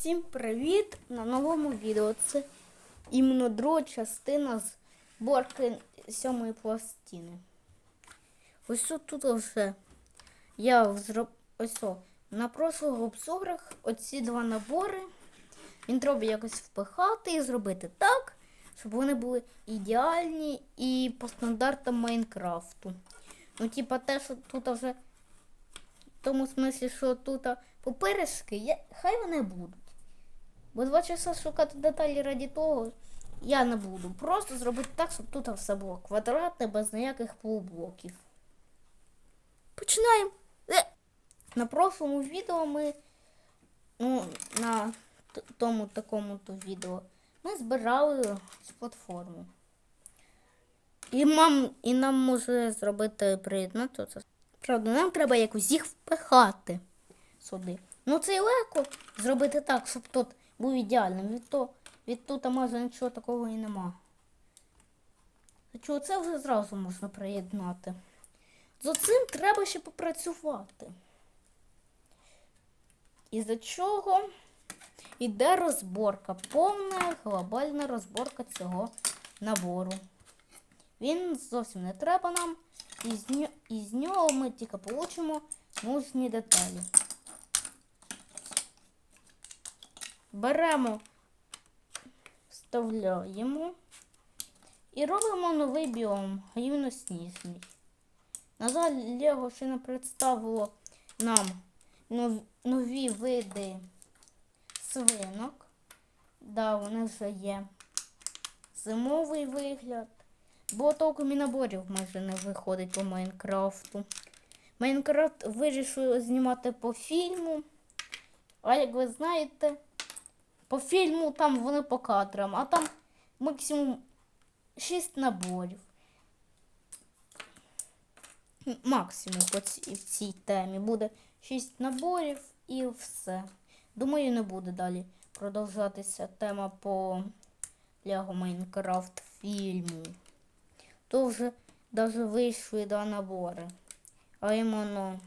Всім привіт на новому відео. Це іменно друга частина зборки сьомої пластини. Ось тут, вже я зроб... ось о, на прошлих обзорах оці два набори. Він треба якось впихати і зробити так, щоб вони були ідеальні і по стандартам Майнкрафту. Ну, типа те, що тут вже в тому смислі, що тут поперечки, я, хай вони будуть. Бо два часа шукати деталі раді того я не буду. Просто зробити так, щоб тут все було квадратне, без ніяких полублоків. Починаємо. Е! На прошлому відео ми, ну, на тому такому то відео, ми збирали цю платформу. І, мам, і нам може зробити приєднати це. Правда, нам треба якось їх впихати сюди. Ну це легко зробити так, щоб тут був ідеальним. Від, то, від тут майже нічого такого і нема. Чого це вже зразу можна приєднати. З цим треба ще попрацювати. І за чого йде розборка, повна глобальна розборка цього набору. Він зовсім не треба нам. І з, ньо- і з нього ми тільки получимо нужні деталі. Беремо, вставляємо і робимо новий біом, грівно-сніжний. На жаль, Лего ще не представило нам нові види свинок. Да, вони вже є. Зимовий вигляд. Бо толком і наборів майже не виходить по Майнкрафту. Майнкрафт вирішив знімати по фільму. А як ви знаєте, по фільму там вони по кадрам, а там максимум 6 наборів. Максимум по ці, в цій темі буде 6 наборів і все. Думаю, не буде далі продовжатися тема по Лего Майнкрафт фільму. То вже навіть вийшли два набори. А іменно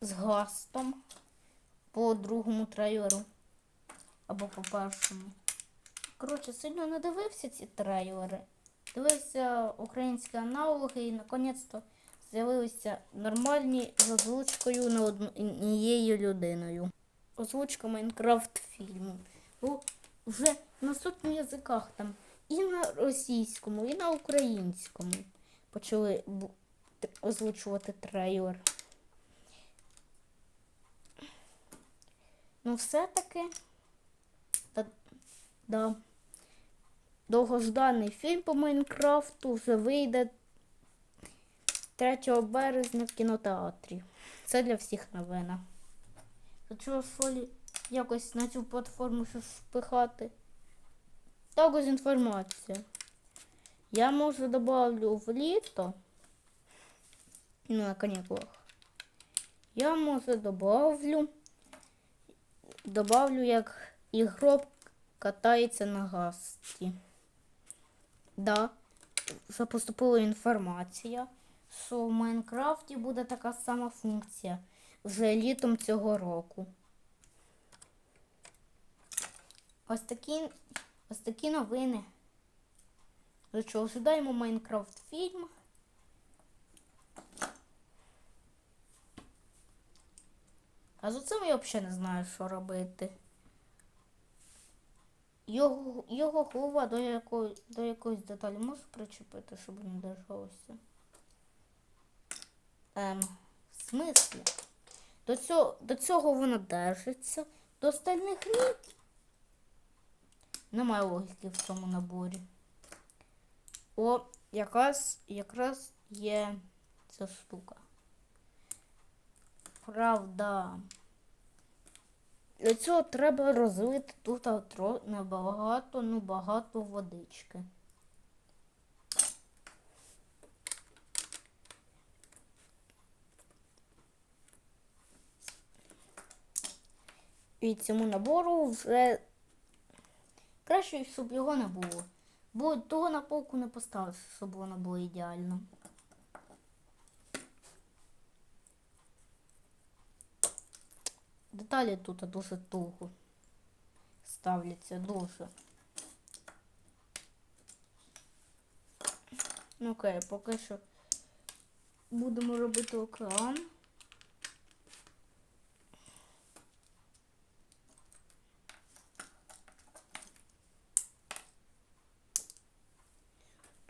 з гастом по другому трейлеру. Або по першому. Коротше, сильно не дивився ці трейлери. Дивився українські аналоги і наконець-то з'явилися нормальні з озвучкою не однією людиною. Озвучка Майнкрафт фільму. Вже на сотні язиках там і на російському, і на українському почали озвучувати трейлер. Ну, все-таки та, да, довгожданий фільм по Майнкрафту вже вийде 3 березня в кінотеатрі. Це для всіх новина. Якщо солі якось на цю платформу щось впихати. Так ось інформація. Я може добавлю в літо. Ну, на канікулах. Я може добавлю. Добавлю, як ігрок катається на гасті. Да, вже поступила інформація, що в Майнкрафті буде така сама функція вже літом цього року. Ось такі, ось такі новини. За що ожидаємо Майнкрафт фільм. А з цим я взагалі не знаю, що робити. Його, голова до, якої, до якоїсь деталі можу причепити, щоб не держалося. Ем, в смислі? До цього, до цього воно держиться, до остальних ні. Немає логіки в цьому наборі. О, якраз, якраз є ця штука. Правда. Для цього треба розлити тут небагато, ну багато водички. І цьому набору вже краще, щоб його не було. Бо того на полку не поставиш, щоб воно було ідеально. Деталі тут дуже туго. ставляться дуже. Ну окей, поки що будемо робити океан.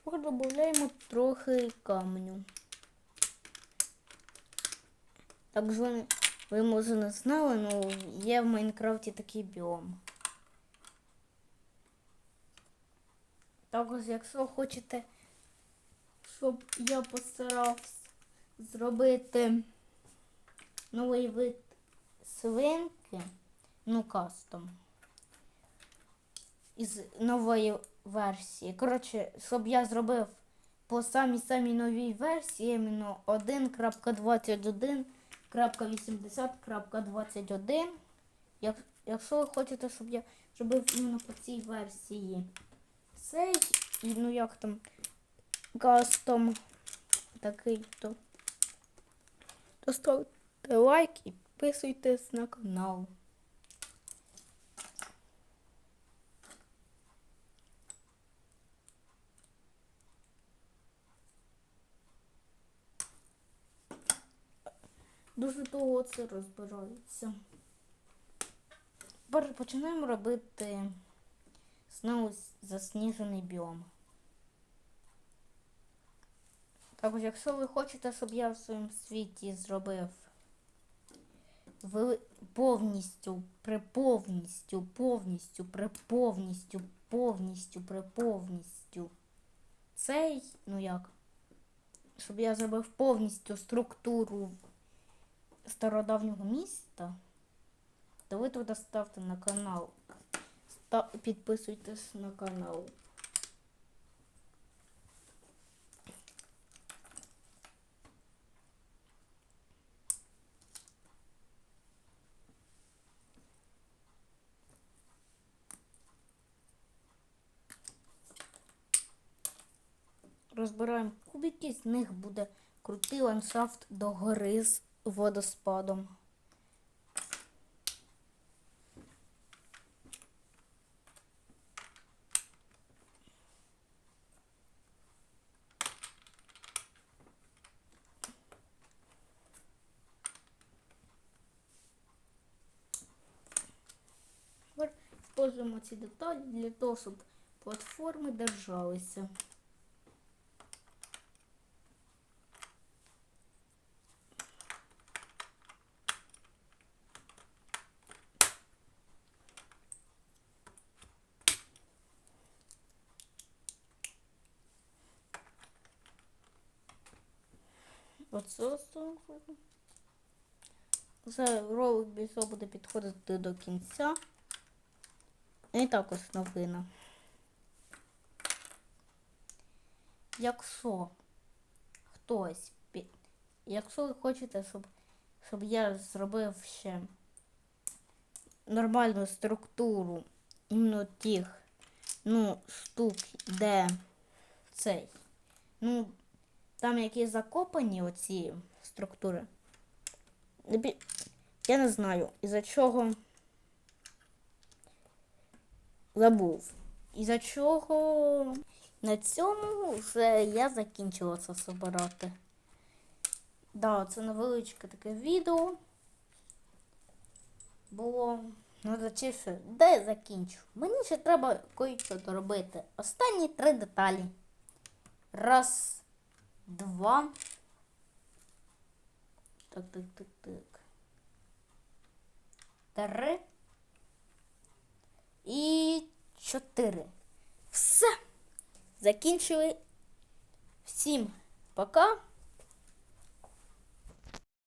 Трохи додаємо трохи каменю. Так званий, ви може не знали, але є в Майнкрафті такий біом. Також, якщо хочете, щоб я постарався зробити новий вид свинки, ну кастом, із нової версії. Коротше, щоб я зробив по самій самій новій версії, іменно 1.21.80.21. Як, якщо ви хочете, щоб я зробив іменно по цій версії цей, і ну як там кастом такий, то, то ставте лайк і підписуйтесь на канал. Дуже довго це розбирається. Тепер починаємо робити знову засніжений біом. Також, якщо ви хочете, щоб я в своєму світі зробив повністю, при повністю, повністю, при повністю, повністю, при повністю цей, ну як, щоб я зробив повністю структуру стародавнього міста, то ви туди ставте на канал. Ста- Підписуйтесь на канал. Розбираємо кубики, з них буде крутий ландшафт до гори з водоспадом. Тепер ці деталі для того, щоб платформи держалися. Оце основне. Вже ролик більше буде підходити до кінця. І також новина. Якщо хтось, якщо ви хочете, щоб, щоб я зробив ще нормальну структуру іменно тих ну, штук, де цей, ну, там які закопані оці структури. Я не знаю, із-за чого забув. Із-за чого на цьому вже я закінчила це собирати. Да, це невеличке таке відео. Було. Ну, зачіше, де я закінчу? Мені ще треба кое-що доробити. Останні три деталі. Раз, два. Так, так, так, так. Три. І чотири. Все. Закінчили. Всім пока.